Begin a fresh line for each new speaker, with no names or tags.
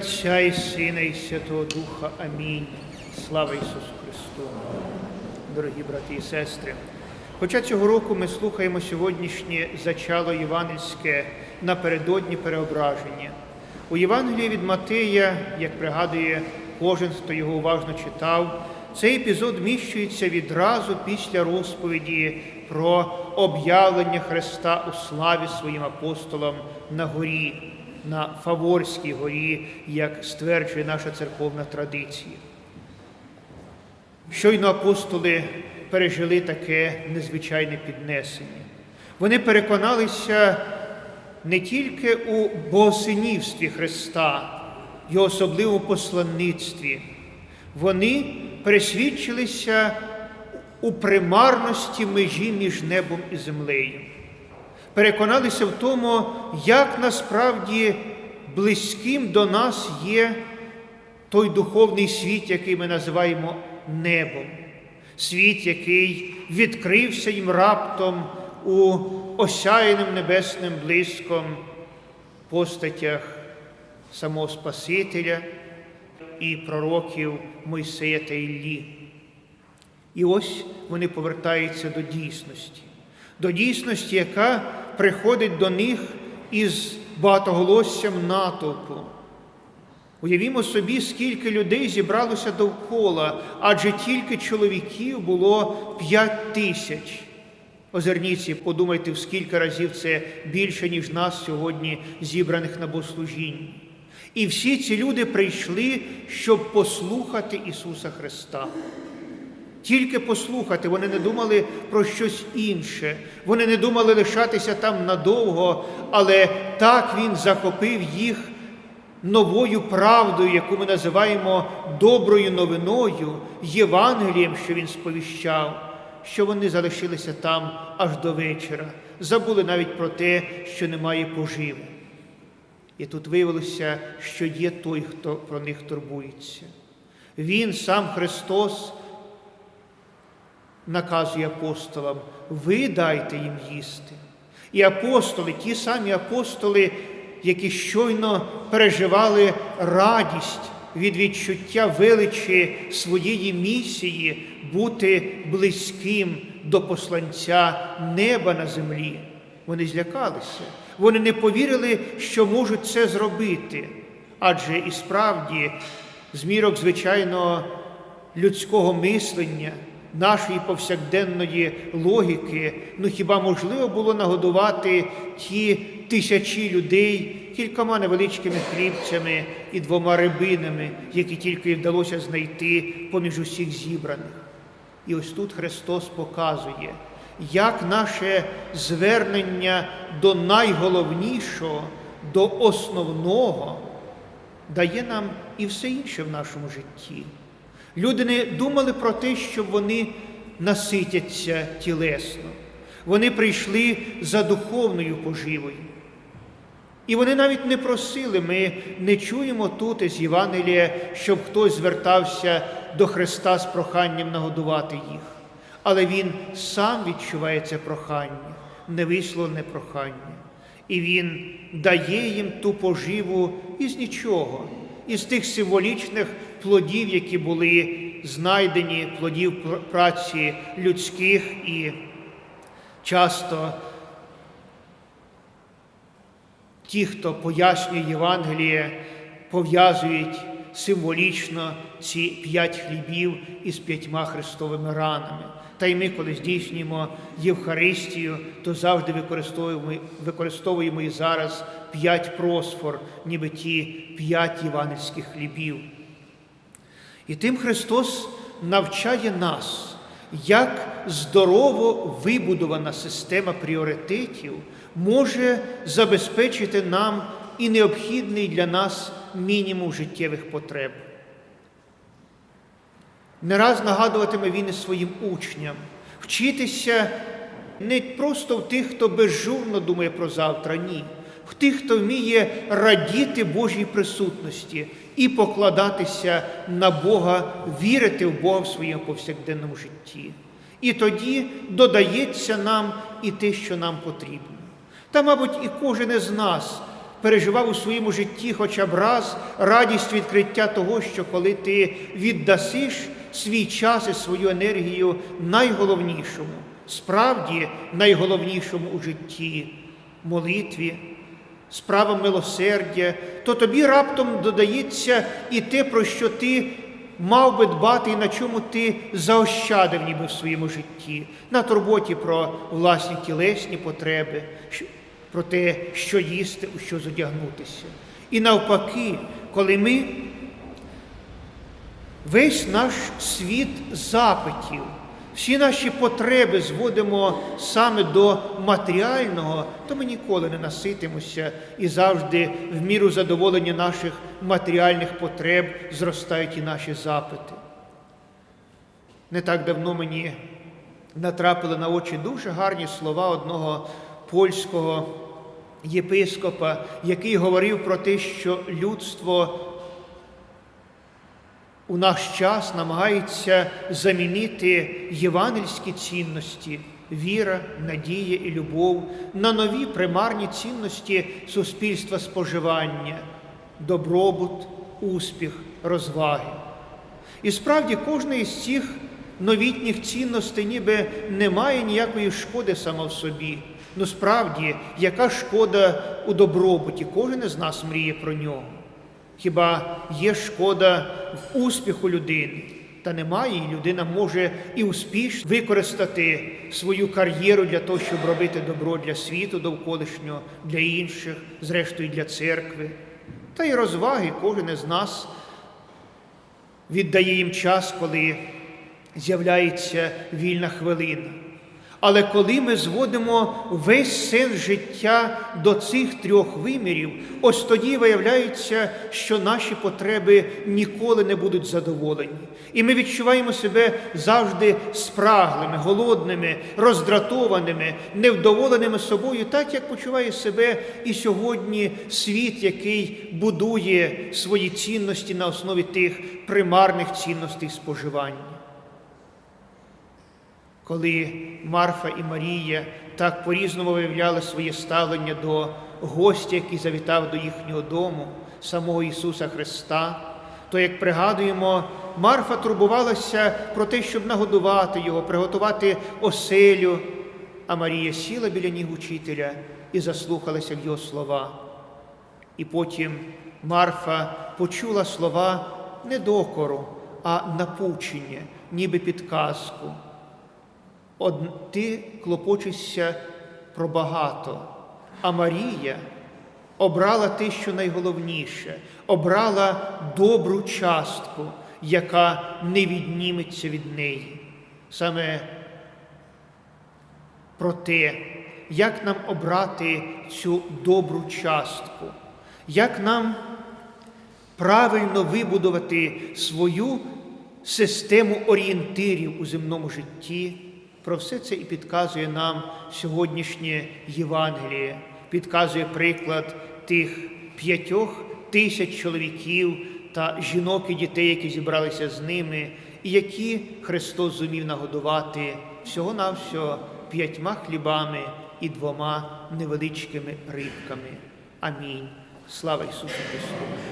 Отця і Сина, і Святого Духа. Амінь. Слава Ісусу Христу. Дорогі брати і сестри. Хоча цього року ми слухаємо сьогоднішнє зачало Євангельське напередодні переображення. У Євангелії від Матея, як пригадує кожен, хто його уважно читав, цей епізод вміщується відразу після розповіді про об'явлення Христа у славі своїм апостолам на горі, на Фаворській горі, як стверджує наша церковна традиція. Щойно апостоли пережили таке незвичайне піднесення. Вони переконалися не тільки у богосинівстві Христа, його особливому посланництві, вони пересвідчилися у примарності межі між небом і землею. Переконалися в тому, як насправді близьким до нас є той духовний світ, який ми називаємо небом, світ, який відкрився їм раптом у осяяним небесним блиском постатях самого Спасителя і пророків Мойсея та Іллі. І ось вони повертаються до дійсності, до дійсності, яка приходить до них із багатоголоссям натовпу. Уявімо собі, скільки людей зібралося довкола, адже тільки чоловіків було п'ять тисяч. Озирніться, подумайте, в скільки разів це більше, ніж нас сьогодні зібраних на богослужінні. І всі ці люди прийшли, щоб послухати Ісуса Христа. Тільки послухати, вони не думали про щось інше, вони не думали лишатися там надовго, але так Він захопив їх новою правдою, яку ми називаємо доброю новиною, Євангелієм, що він сповіщав, що вони залишилися там аж до вечора, забули навіть про те, що немає поживи. І тут виявилося, що є той, хто про них турбується. Він, сам Христос, наказує апостолам, ви дайте їм їсти. І апостоли, ті самі апостоли, які щойно переживали радість від відчуття величі своєї місії бути близьким до посланця неба на землі. Вони злякалися, вони не повірили, що можуть це зробити. Адже і справді, змірок звичайного людського мислення, нашої повсякденної логіки, ну хіба можливо було нагодувати ті тисячі людей кількома невеличкими хлібцями і двома рибинами, які тільки вдалося знайти поміж усіх зібраних. І ось тут Христос показує, як наше звернення до найголовнішого, до основного дає нам і все інше в нашому житті. Люди не думали про те, що вони наситяться тілесно. Вони прийшли за духовною поживою. І вони навіть не просили, ми не чуємо тут із Євангелія, щоб хтось звертався до Христа з проханням нагодувати їх. Але Він сам відчуває це прохання, невисловне прохання. І Він дає їм ту поживу із нічого, із тих символічних плодів, які були знайдені, плодів праці людських і часто ті, хто пояснює Євангеліє, пов'язують символічно ці п'ять хлібів із п'ятьма Христовими ранами. Та й ми, коли здійснюємо Євхаристію, то завжди використовуємо використовуємо і зараз п'ять просфор, ніби ті п'ять євангельських хлібів. І тим Христос навчає нас, як здорово вибудована система пріоритетів може забезпечити нам і необхідний для нас мінімум життєвих потреб. Не раз нагадуватиме він і своїм учням, вчитися не просто в тих, хто безжурно думає про завтра, ні, в тих, хто вміє радіти Божій присутності і покладатися на Бога, вірити в Бога в своєму повсякденному житті. І тоді додається нам і те, що нам потрібно. Та, мабуть, і кожен із нас переживав у своєму житті хоча б раз радість відкриття того, що коли ти віддасиш свій час і свою енергію найголовнішому, справді найголовнішому у житті молитві, справам милосердя, то тобі раптом додається і те, про що ти мав би дбати, і на чому ти заощадив ніби в своєму житті, на турботі про власні тілесні потреби, про те, що їсти, у що зодягнутися. І навпаки, коли ми весь наш світ запитів, всі наші потреби зводимо саме до матеріального, то ми ніколи не наситимося і завжди в міру задоволення наших матеріальних потреб зростають і наші запити. Не так давно мені натрапили на очі дуже гарні слова одного польського єпископа, який говорив про те, що людство у наш час намагається замінити євангельські цінності, віра, надія і любов на нові примарні цінності суспільства споживання, добробут, успіх, розваги. І справді кожна із цих новітніх цінностей ніби не має ніякої шкоди сама в собі. Ну справді, яка шкода у добробуті? Кожен із нас мріє про нього. Хіба є шкода в успіху людини? Та немає, і людина може і успішно використати свою кар'єру для того, щоб робити добро для світу довколишнього, для інших, зрештою для церкви. Та й розваги кожен із нас віддає їм час, коли з'являється вільна хвилина. Але коли ми зводимо весь сенс життя до цих трьох вимірів, ось тоді виявляється, що наші потреби ніколи не будуть задоволені. І ми відчуваємо себе завжди спраглими, голодними, роздратованими, невдоволеними собою, так як почуває себе і сьогодні світ, який будує свої цінності на основі тих примарних цінностей споживання коли Марфа і Марія так по-різному виявляли своє ставлення до гостя, який завітав до їхнього дому, самого Ісуса Христа, то, як пригадуємо, Марфа турбувалася про те, щоб нагодувати Його, приготувати оселю, а Марія сіла біля ніг учителя і заслухалася в Його слова. І потім Марфа почула слова не докору, а напучення, ніби підказку. Од... Ти клопочешся про багато, а Марія обрала те, що найголовніше, обрала добру частку, яка не відніметься від неї. Саме про те, як нам обрати цю добру частку, як нам правильно вибудувати свою систему орієнтирів у земному житті. Про все це і підказує нам сьогоднішнє Євангеліє, підказує приклад тих п'ятьох тисяч чоловіків та жінок і дітей, які зібралися з ними, і які Христос зумів нагодувати всього-навсього п'ятьма хлібами і двома невеличкими рибками. Амінь. Слава Ісусу Христу!